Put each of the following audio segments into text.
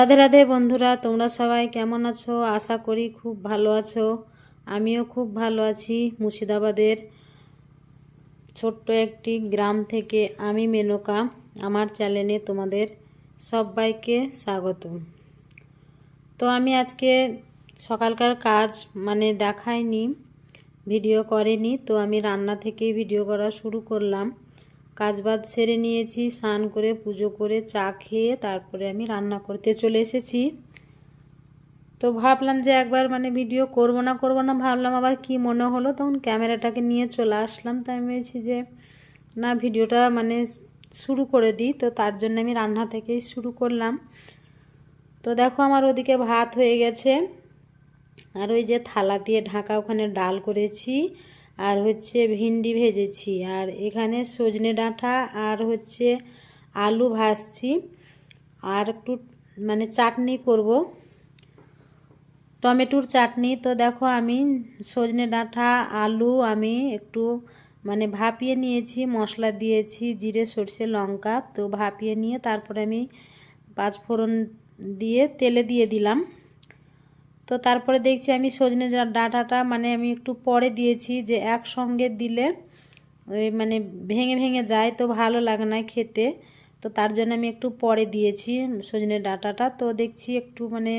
রাধে রাধে বন্ধুরা, তোমরা সবাই কেমন আছো? আশা করি খুব ভালো আছো। আমিও খুব ভালো আছি মুর্শিদাবাদের। ছোট্ট একটি গ্রাম থেকে আমি মেনকা, আমার চ্যানেলে তোমাদের সবাইকে স্বাগত তো আমি আজকে সকালকার কাজ মানে দেখাইনি, ভিডিও করেনি, তো আমি রান্না থেকেই ভিডিও করা শুরু করলাম। কাজবাজ সেরে নিয়েছি, স্নান করে, পুজো করে, চা খেয়ে তারপরে আমি রান্না করতে চলে এসেছি। তো ভাবলাম যে একবার মানে ভিডিও করব না করব না, ভাবলাম আবার কি মনে হলো, তখন ক্যামেরাটাকে নিয়ে চলে আসলাম। তাই আমি ভেবেছি যে, না ভিডিওটা মানে শুরু করে দিই, তো তার জন্য আমি রান্না থেকেই শুরু করলাম। তো দেখো আমার ওদিকে ভাত হয়ে গেছে, আর ওই যে থালা দিয়ে ঢাকা ওখানে ডাল করেছি। আর হচ্ছে ভিন্ডি ভেজেছি। আর এখানে সজনে ডাঁটা আর হচ্ছে আলু ভাজছি। আর একটু মানে চাটনি করব। টমেটোর চাটনি। তো দেখো আমি সজনে ডাঁটা, আলু আমি একটু মানে ভাপিয়ে নিয়েছি, মশলা দিয়েছি, জিরে, সর্ষে, লঙ্কা। তো ভাপিয়ে নিয়ে তারপরে আমি পাঁচ ফোড়ন দিয়ে তেলে দিয়ে দিলাম। তো তারপরে দেখছি আমি সজনে ডাঁটাটা মানে আমি একটু পরে দিয়েছি যে একসঙ্গে দিলে ওই মানে ভেঙে ভেঙে যায়, তো ভালো লাগে না খেতে। তো তার জন্য আমি একটু পরে দিয়েছি সজনে ডাঁটাটা। তো দেখছি একটু মানে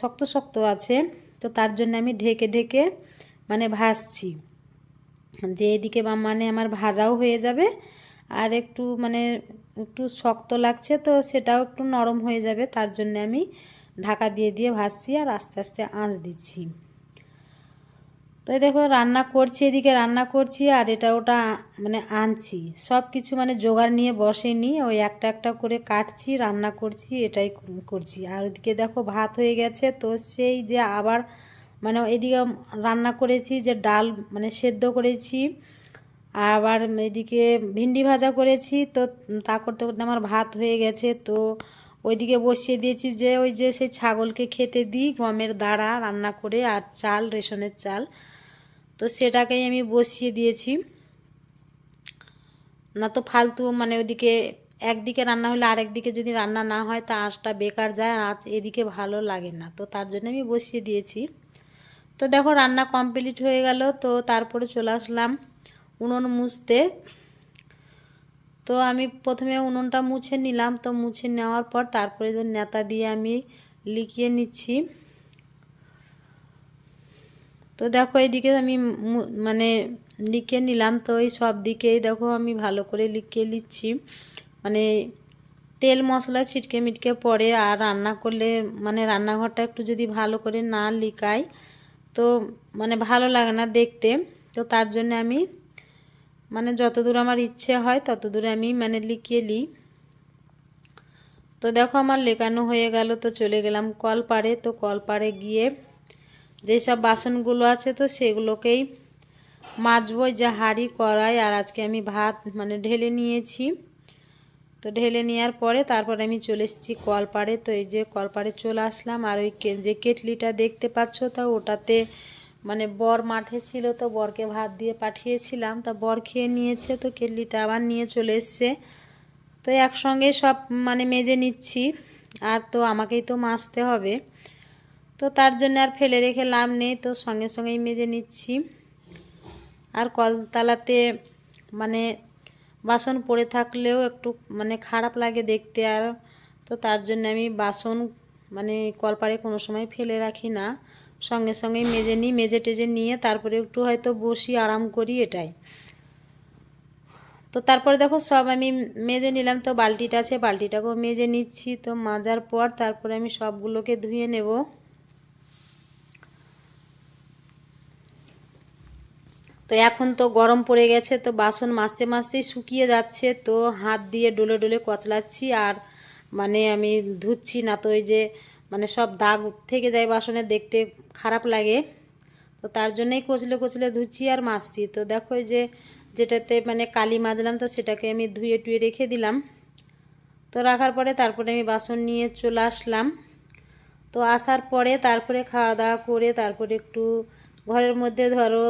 শক্ত শক্ত আছে, তো তার জন্য আমি ঢেকে ঢেকে মানে ভাজছি। যে এদিকে বা মানে আমার ভাজাও হয়ে যাবে আর একটু মানে একটু শক্ত লাগছে, তো সেটাও একটু নরম হয়ে যাবে। তার জন্য আমি ঢাকা দিয়ে দিয়ে ভাজছি আর আস্তে আস্তে আঁচ দিচ্ছি। তো দেখো রান্না করছি, এদিকে রান্না করছি আর এটা ওটা মানে আনছি। সব কিছু মানে জোগাড় নিয়ে বসেনি, ওই একটা একটা করে কাটছি, রান্না করছি, এটাই করছি। আর ওদিকে দেখো ভাত হয়ে গেছে, তো সেই যে আবার মানে এদিকে রান্না করেছি, যে ডাল মানে সেদ্ধ করেছি, আবার এদিকে ভিন্ডি ভাজা করেছি, তো তা করতে করতে আমার ভাত হয়ে গেছে, তো ওইদিকে বসিয়ে দিয়েছি যে ওই যে সেই ছাগলকে খেতে দিই, গমের দাঁড়া, রান্না করে আর চাল, রেশনের চাল। তো সেটাকেই আমি বসিয়ে দিয়েছি। না তো ফালতু মানে ওইদিকে একদিকে রান্না হলে আরেক দিকে যদি রান্না না হয় তা আঁচটা বেকার যায় আর আঁচ এদিকে ভালো লাগে না। তো তার জন্য আমি বসিয়ে দিয়েছি। তো দেখো রান্না কমপ্লিট হয়ে গেল। তো তারপরে চলে আসলাম উনুন মুছতে। তো আমি প্রথমে উনুনটা মুছে নিলাম। তো মুছে নেওয়ার পর তারপরে যে নেতা দিয়ে আমি লিখিয়ে নিচ্ছি। তো দেখো এইদিকে আমি মানে লিখে নিলাম। তো এই সব দিকেই দেখো আমি ভালো করে লিখে নিচ্ছি। মানে তেল মশলা ছিটকে মিটকে পড়ে আর রান্না করলে মানে রান্নাঘরটা একটু যদি ভালো করে না লিকাই, তো মানে ভালো লাগে না দেখতে। তো তার জন্য আমি মানে যতদূর আমার ইচ্ছে হয় তত দূরে আমি মানে লিখিয়ে নিই তো দেখো আমার লেখানো হয়ে গেল, তো চলে গেলাম কল পাড়ে তো কল পাড়ে গিয়ে যেসব বাসনগুলো আছে, তো সেগুলোকেই মাজবো যে হাঁড়ি, কড়াই, আর আজকে আমি ভাত মানে ঢেলে নিয়েছি। তো ঢেলে নেওয়ার পরে তারপরে আমি চলে এসেছি কলপাড়ে। তো এই যে কলপাড়ে চলে আসলাম, আর ওই যে কেটলিটা দেখতে পাচ্ছ, তা ওটাতে মানে বর মাঠে ছিল তো বরকে ভাত দিয়ে পাঠিয়েছিলাম, তা বর খেয়ে নিয়েছে তো কেটলিটা আবার নিয়ে চলে এসছে। তো একসঙ্গে সব মানে মেজে নিচ্ছি, আর তো আমাকেই তো মাজতে হবে। তো তার জন্য আর ফেলে রেখে লাভ নেই, তো সঙ্গে সঙ্গেই মেজে নিচ্ছি। আর কলতলাতে মানে বাসন পড়ে থাকলেও একটু মানে খারাপ লাগে দেখতে আর, তো তার জন্য আমি বাসন মানে কলপাড়ে কোনো সময় ফেলে রাখি না। সঙ্গে সঙ্গে মেজে নিই, মেজে টেজে নিয়ে তারপরে একটু হয়তো বসি, আরাম করি এটাই। তো তারপরে দেখো সব আমি মেজে নিলাম, তো বালতিটা আছে, বালতিটাকেও মেজে নিচ্ছি, তো মাজার পর তারপরে আমি সবগুলোকে ধুয়ে নেব। তো এখন তো গরম পড়ে গেছে, তো বাসন মাজতে মাজতেই শুকিয়ে যাচ্ছে, তো হাত দিয়ে ডলে ডলে কচলাচ্ছি আর মানে আমি ধুচ্ছি না, তো ওই যে মানে সব দাগ থেকে যায় বাসনে দেখতে খারাপ লাগে। তো তার জন্যই কচলে কচলে ধুচ্ছি আর মাজছি তো দেখো যে যেটাতে মানে কালি মাজলাম, তো সেটাকে আমি ধুয়ে টুয়ে রেখে দিলাম। তো রাখার পরে তারপরে আমি বাসন নিয়ে চলে আসলাম। তো আসার পরে তারপরে খাওয়া দাওয়া করে তারপরে একটু ঘরের মধ্যে ধরো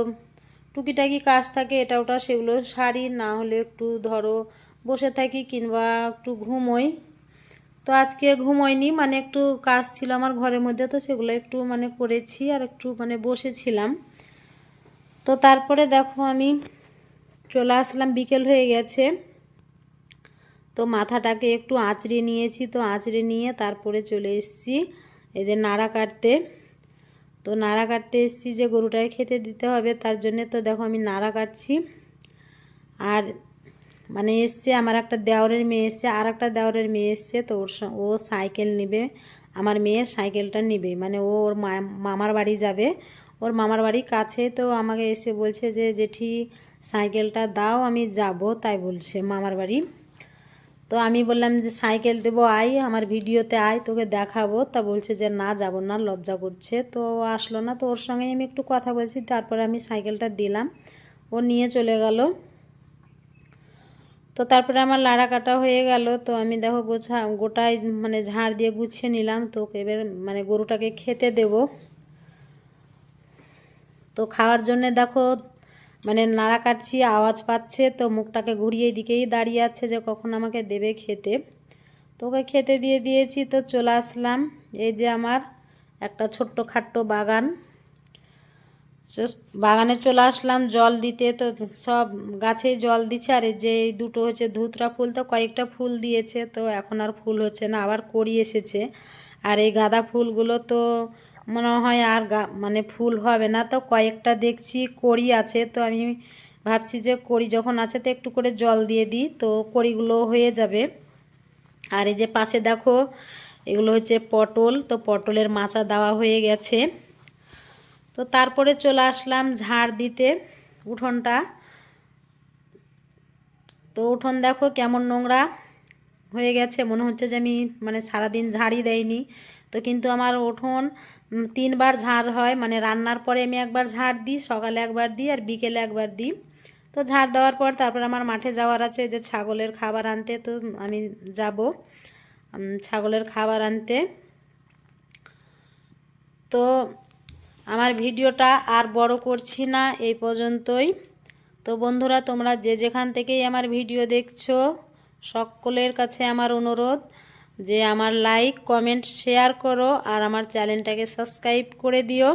টুকিটাকি কাজ থাকে, এটা ওটা সেগুলো সারি, না হলে একটু ধরো বসে থাকি কিংবা একটু ঘুমোই। তো আজকে ঘুমোয়নি মানে একটু কাজ ছিল আমার ঘরের মধ্যে, তো সেগুলো একটু মানে করেছি আর একটু মানে বসেছিলাম। তো তারপরে দেখো আমি চলে আসলাম, বিকেল হয়ে গেছে। তো মাথাটাকে একটু আঁচড়ে নিয়েছি, তো আঁচড়ে নিয়ে তারপরে চলে এসেছি এই যে নাড়া কাটতে। তো নাড়া কাটতে এসেছি যে গরুটাকে খেতে দিতে হবে, তার জন্যে তো দেখো আমি নাড়া কাটছি। আর মানে এসছে, আমার একটা দেওরের মেয়ে এসছে আর একটা দেওরের মেয়ে এসছে, তো ওর ও সাইকেল নেবে, আমার মেয়ের সাইকেলটা নেবে। মানে ও ওর মামার বাড়ি যাবে, ওর মামার বাড়ি কাছে, তো আমাকে এসে বলছে যে, জেঠি, সাইকেলটা দাও, আমি যাব, তাই বলছে মামার বাড়ি। তো আমি বললাম যে, সাইকেল দেবো, আয়, আমার ভিডিওতে আয়, তোকে দেখাবো। তা বলছে যে, না, যাব না, লজ্জা করছে। তো আসলো না, তো ওর সঙ্গে আমি একটু কথা বলছি, তারপরে আমি সাইকেলটা দিলাম। ও নিয়ে চলে গেল। তো তারপরে আমার লাড়া কাটা হয়ে গেল। তো আমি দেখো গোছা, গোটায় মানে ঝাড় দিয়ে গুছিয়ে নিলাম। তো এবার মানে গরুটাকে খেতে দেব। তো খাওয়ার জন্যে দেখো মানে নাড়া কাটছি, আওয়াজ পাচ্ছে। তো মুখটাকে ঘুরিয়ে দিকেই দাঁড়িয়ে আছে যে কখন আমাকে দেবে খেতে। তো ওকে খেতে দিয়ে দিয়েছি। তো চলে আসলাম। এই যে আমার একটা ছোট্ট খাট্ট বাগান। বাগানে চলে আসলাম, জল দিতে। তো সব গাছে জল দিচ্ছে, আর যে দুটো হচ্ছে ধুতরা ফুল, তো কয়েকটা ফুল দিয়েছে, তো এখন আর ফুল হচ্ছে না, আবার করি এসেছে। আর এই গাঁদা ফুলগুলো তো মনে হয় আর মানে ফুল হবে না, তো কয়েকটা দেখছি কড়ি আছে, তো আমি ভাবছি যে কড়ি যখন আছে, তো একটু করে জল দিয়ে দিই, তো কড়িগুলো হয়ে যাবে। আর এই যে পাশে দেখো, এগুলো হচ্ছে পটল, তো পটলের মাচা দেওয়া হয়ে গেছে। তো তারপরে চলে আসলাম ঝাড় দিতে উঠোনটা। তো উঠোন দেখো কেমন নোংরা হয়ে গেছে, মনে হচ্ছে যে আমি মানে সারাদিন ঝাড়ই দেয়নি তো কিন্তু আমার উঠোন তিনবার ঝাড় হয় মানে রান্নার পরে আমি একবার ঝাড় দিই, সকালে একবার দিই আর বিকেলে একবার দিই। তো ঝাড় দেওয়ার পর তারপর আমার মাঠে যাওয়ার আছে যে ছাগলের খাবার আনতে, তো আমি যাব ছাগলের খাবার আনতে। তো আমার ভিডিওটা আর বড় করছি না, এই পর্যন্তই। তো বন্ধুরা, তোমরা যে যেখান থেকেই আমার ভিডিও দেখছ, সকলের কাছে আমার অনুরোধ যে আমার লাইক কমেন্ট শেয়ার করো আর আমার চ্যানেলটাকে সাবস্ক্রাইব করে দিও।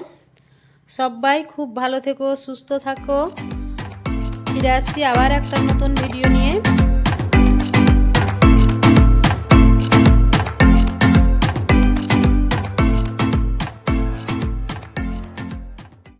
সবাই খুব ভালো থেকো, সুস্থ থাকো। ফিরে আসছি আবার একটা নতুন ভিডিও নিয়ে।